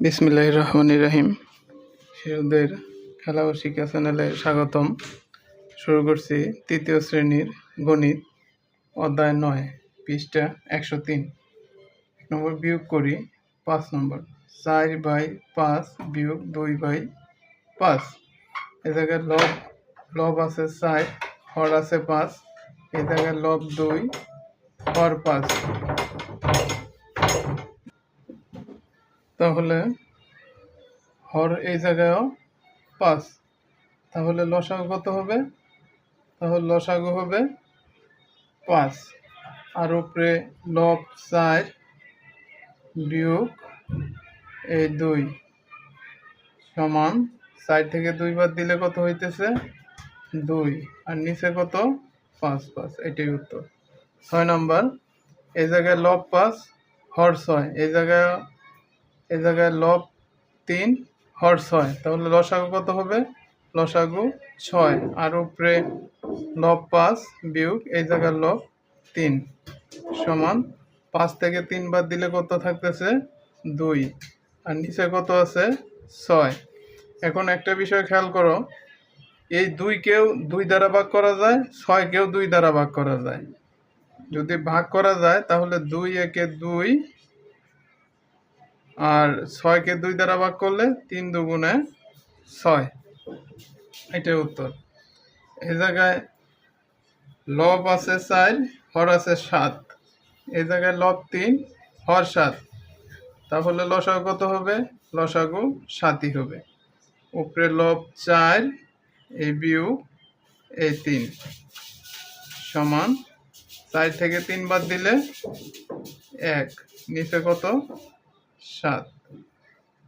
বিসমিল্লাহ রহমান রহিম। শিশুদের খেলা ও শিক্ষা চ্যানেলে স্বাগতম। শুরু করছি তৃতীয় শ্রেণির গণিত অধ্যায় নয়, পৃষ্ঠা একশো তিন। এক নম্বর বিয়োগ করি, পাঁচ নম্বর। চার বাই পাঁচ বিয়োগ দুই বাই পাঁচ। এ জায়গায় লব লব আছে চার, হর আছে পাঁচ। এ জায়গায় লব দুই, হর পাঁচ। তাহলে হর এই জায়গায়ও পাঁচ। তাহলে লসাগু কত হবে? তাহলে লসাগু হবে পাঁচ। আর উপরে লব চার বিয়োগ এই দুই সমান চার থেকে দুই বার দিলে কত হইতেছে? দুই। আর নিচে কত? পাঁচ পাঁচ। এটাই উত্তর। ছয় নম্বর, এই জায়গায় লব পাঁচ, হর ছয়। এই জায়গায় এই জায়গায় লব তিন, হর ছয়। তাহলে লসাগু কত হবে? লসাগু ছয়। আর উপরে লব পাঁচ বিয়োগ এই জায়গায় লব তিন সমান পাঁচ থেকে তিন বাদ দিলে কত থাকতেছে? দুই। আর নিচে কত আছে? ছয়। এখন একটা বিষয় খেয়াল করো, এই দুইকেও দুই দ্বারা ভাগ করা যায় ছয়কেও দুই দ্বারা ভাগ করা যায়। যদি ভাগ করা যায়, তাহলে দুই একে দুই আর ছয়কে দুই দ্বারা ভাগ করলে তিন দুগুণে ছয়। এটাই উত্তর। এই জায়গায় লব আছে চার, হর আছে সাত। এই জায়গায় লব তিন, হর সাত। তাহলে লসাগু কত হবে? লসাগু সাতই হবে। উপরে লব চার, এই বিউ এই তিন। সমান চার থেকে তিন বাদ দিলে এক। নিচে কত? সাত।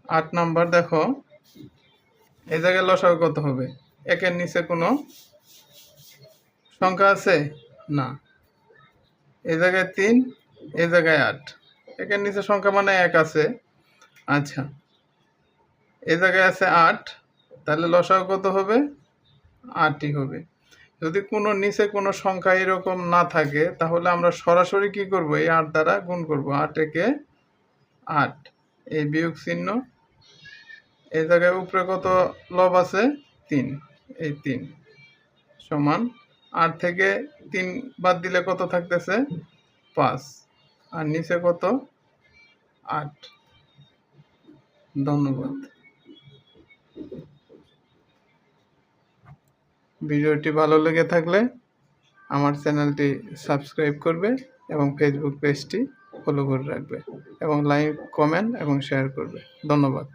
আট নাম্বার দেখো। এই জায়গায় লসাগু কত হবে। একের নিচে কোনো সংখ্যা আছে? না। এই জায়গায় তিন, এই জায়গায় আট। একের নিচে সংখ্যা মানে এক আছে। আচ্ছা। এই জায়গায় আছে আট, তাহলে লসাগু কত হবে? আটই হবে। যদি কোনো নিচে কোনো সংখ্যা এরকম না থাকে, তাহলে আমরা সরাসরি কি করব? এই আট দ্বারা গুণ করব। আট একে আট। এই বিয়োগ চিহ্ন, এই জায়গায় উপরে কত লব আছে? তিন। এই তিন সমান আট থেকে তিন বাদ দিলে কত থাকতেছে? পাঁচ। আর নিচে কত? আট। ধন্যবাদ। ভিডিওটি ভালো লেগে থাকলে আমার চ্যানেলটি সাবস্ক্রাইব করবে এবং ফেসবুক পেজটি ফলো করে রাখবে এবং লাইক কমেন্ট এবং শেয়ার করবে। ধন্যবাদ।